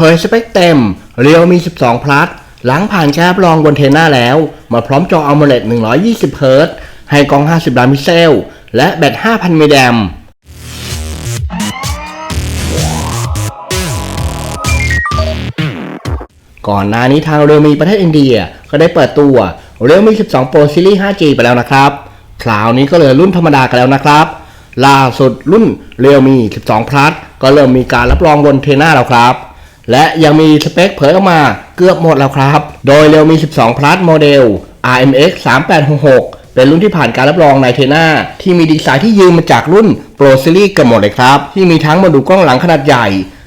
ผยสเปคเต็ม Realme 12 Plus หลังผ่านการรับรองบนเทน่าแล้ว มาพร้อมจอ AMOLED 120เฮิรตให้กล้อง 50 ล้านพิกเซล และแบต 5,000มิลลิแอมก่อนหน้านี้ทาง Realme ประเทศอินเดียก็ได้เปิดตัว Realme 12 Pro Series 5G ไปแล้วนะครับ คราวนี้ก็เหลือรุ่นธรรมดากันแล้วนะครับ ล่าสุดรุ่น Realme 12 Plus ก็เริ่มมีการรับรองบนเทน่าแล้วครับ และยังมีสเปคเผยออกมาเกือบหมดแล้วครับ โดย Realme 12 Plus โมเดล RMX 3866 เป็นรุ่นที่ผ่านการรับรองในเทน่าที่มีดีไซน์ที่ยืมมาจากรุ่น Pro Series เกันหมดเลยครับ ที่มีทั้งโมดูลกล้องหลังขนาดใหญ่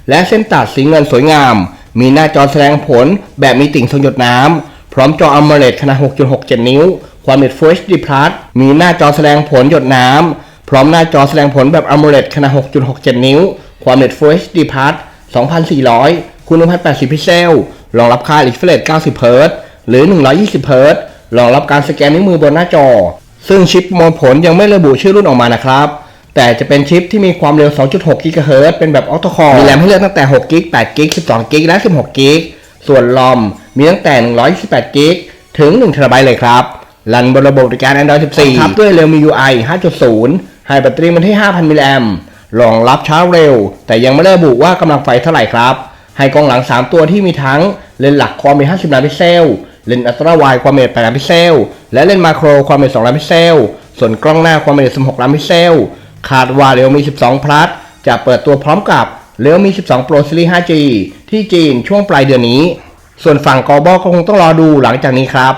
และเส้นตัดสีเงินสวยงาม มีหน้าจอแสดงผลแบบมีติ่งทรงหยดน้ำ พร้อมจอ AMOLED ขนาด 6.67 นิ้ว ความละเอียด Full HD Plus มีหน้าจอแสดงผลหยดน้ำ พร้อมหน้าจอแสดงผลแบบ AMOLED ขนาด 6.67 นิ้ว ความละเอียด Full HD Plus 2400 คูณ1,080 พิกเซล รองรับค่า Refresh 90เฮิรตหรือ 120เฮิรตรองรับการสแกนนิ้วมือบนหน้าจอ ซึ่งชิปมวลผลยังไม่ระบุชื่อรุ่นออกมานะครับ แต่จะเป็นชิปที่มีความเร็ว 2.6 กิกะเฮิรตซ์เป็นแบบออโตคอร์มีแรมให้เลือกตั้งแต่ 6 กิก 8 กิก 12 กิก และ 16 กิก ส่วนลอมมีตั้งแต่ 128 กิก ถึง1เทราไบต์เลยครับรันบนระบบในการ Android 14ครับด้วย Realme UI 5.0 ให้แบตเตอรี่มันที่ 5,000 มิลลิแอมรองรับชาร์จเร็ว แต่ยังไม่ได้ระบุว่ากำลังไฟเท่าไหร่ครับ ให้กองหลัง 3 ตัวที่มีทั้งเลนหลักความเร็ว50 ล้านพิกเซล เลนอัลตร้าไวด์ความเร็ว8ล้านพิกเซล และเลนมาโครความเร็ว2ล้านพิกเซล ส่วนกล้องหน้าความเร็ว16 ล้านพิกเซล คาดว่าเร็วมี 12 พลัสจะเปิดตัวพร้อมกับเร็วมี 12 Pro Series 5G ที่จีนช่วงปลายเดือนนี้ ส่วนฝั่งกอบอก็คงต้องรอดูหลังจากนี้ครับ